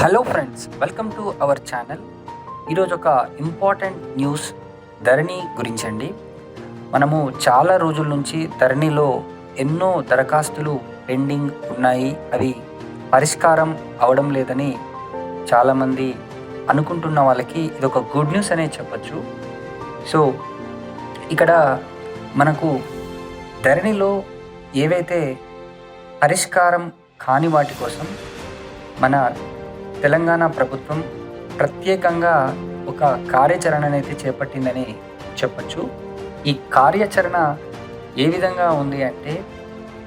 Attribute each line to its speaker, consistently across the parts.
Speaker 1: Hello friends welcome to our channel ఈరోజు ఒక important news ధరణి గురించండి. మనము చాలా రోజుల నుంచి ధరణిలో ఎన్నో దరఖాస్తులు పెండింగ్ ఉన్నాయి. అవి పరిష్కారం అవడం లేదని చాలామంది అనుకుంటున్న వాళ్ళకి ఇది ఒక గుడ్ న్యూస్ అనే చెప్పచ్చు. సో ఇక్కడ మనకు ధరణిలో ఏవైతే పరిష్కారం కాని వాటి కోసం మన తెలంగాణ ప్రభుత్వం ప్రత్యేకంగా ఒక కార్యాచరణనైతే చేపట్టిందని చెప్పచ్చు. ఈ కార్యాచరణ ఏ విధంగా ఉంది అంటే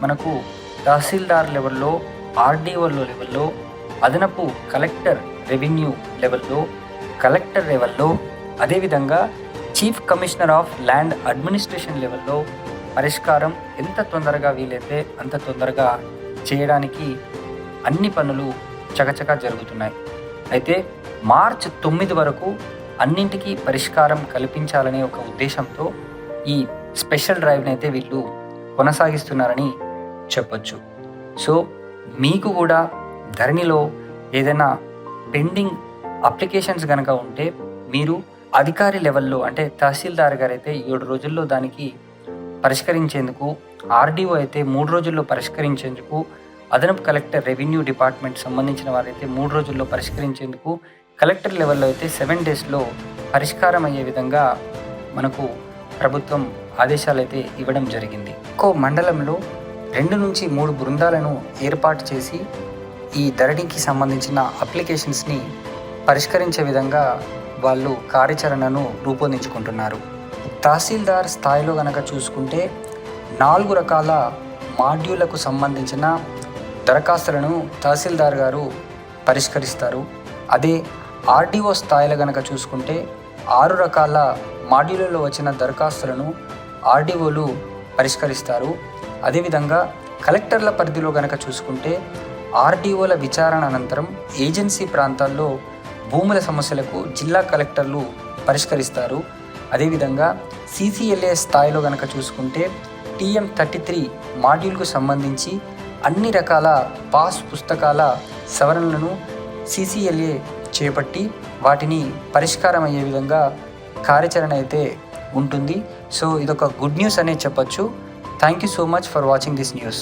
Speaker 1: మనకు తహసీల్దార్ లెవెల్లో ఆర్డీఓ లెవెల్లో అదనపు కలెక్టర్ రెవెన్యూ లెవెల్లో కలెక్టర్ లెవెల్లో అదేవిధంగా chief commissioner of land administration లెవెల్లో పరిష్కారం ఎంత తొందరగా వీలైతే అంత తొందరగా చేయడానికి అన్ని పనులు చకచకా జరుగుతున్నాయి. అయితే మార్చ్ తొమ్మిది వరకు అన్నింటికీ పరిష్కారం కల్పించాలనే ఒక ఉద్దేశంతో ఈ స్పెషల్ డ్రైవ్ని అయితే వీళ్ళు కొనసాగిస్తున్నారని చెప్పొచ్చు. సో మీకు కూడా ధరణిలో ఏదైనా పెండింగ్ అప్లికేషన్స్ కనుక ఉంటే మీరు అధికారి లెవెల్లో అంటే తహసీల్దార్ గారు అయితే ఏడు రోజుల్లో దానికి పరిష్కరించేందుకు ఆర్డీఓ అయితే మూడు రోజుల్లో పరిష్కరించేందుకు అదనపు కలెక్టర్ రెవెన్యూ డిపార్ట్మెంట్ సంబంధించిన వారైతే మూడు రోజుల్లో పరిష్కరించేందుకు కలెక్టర్ లెవెల్లో అయితే సెవెన్ డేస్లో పరిష్కారం అయ్యే విధంగా మనకు ప్రభుత్వం ఆదేశాలు అయితే ఇవ్వడం జరిగింది. ఒక్కో మండలంలో రెండు నుంచి మూడు బృందాలను ఏర్పాటు చేసి ఈ ధరణికి సంబంధించిన అప్లికేషన్స్ని పరిష్కరించే విధంగా వాళ్ళు కార్యాచరణను రూపొందించుకుంటున్నారు. తహసీల్దార్ స్థాయిలో కనుక చూసుకుంటే నాలుగు రకాల మాడ్యూళ్ళకు సంబంధించిన దరఖాస్తులను తహసీల్దార్ గారు పరిష్కరిస్తారు. అదే ఆర్డీఓ స్థాయిలో కనుక చూసుకుంటే ఆరు రకాల మాడ్యూళ్ళలో వచ్చిన దరఖాస్తులను ఆర్డీఓలు పరిష్కరిస్తారు. అదేవిధంగా కలెక్టర్ల పరిధిలో గనక చూసుకుంటే ఆర్డీఓల విచారణ అనంతరం ఏజెన్సీ ప్రాంతాల్లో భూముల సమస్యలకు జిల్లా కలెక్టర్లు పరిష్కరిస్తారు. అదేవిధంగా సీసీఎల్ఏ స్థాయిలో కనుక చూసుకుంటే టీఎం థర్టీ త్రీ మాడ్యూల్కు సంబంధించి అన్ని రకాల పాస్ పుస్తకాల సవరణలను సీసీఎల్ఏ చేపట్టి వాటిని పరిష్కారం అయ్యే విధంగా కార్యాచరణ అయితే ఉంటుంది. సో ఇదొక గుడ్ న్యూస్ అనే చెప్పొచ్చు. Thank you so much for watching this news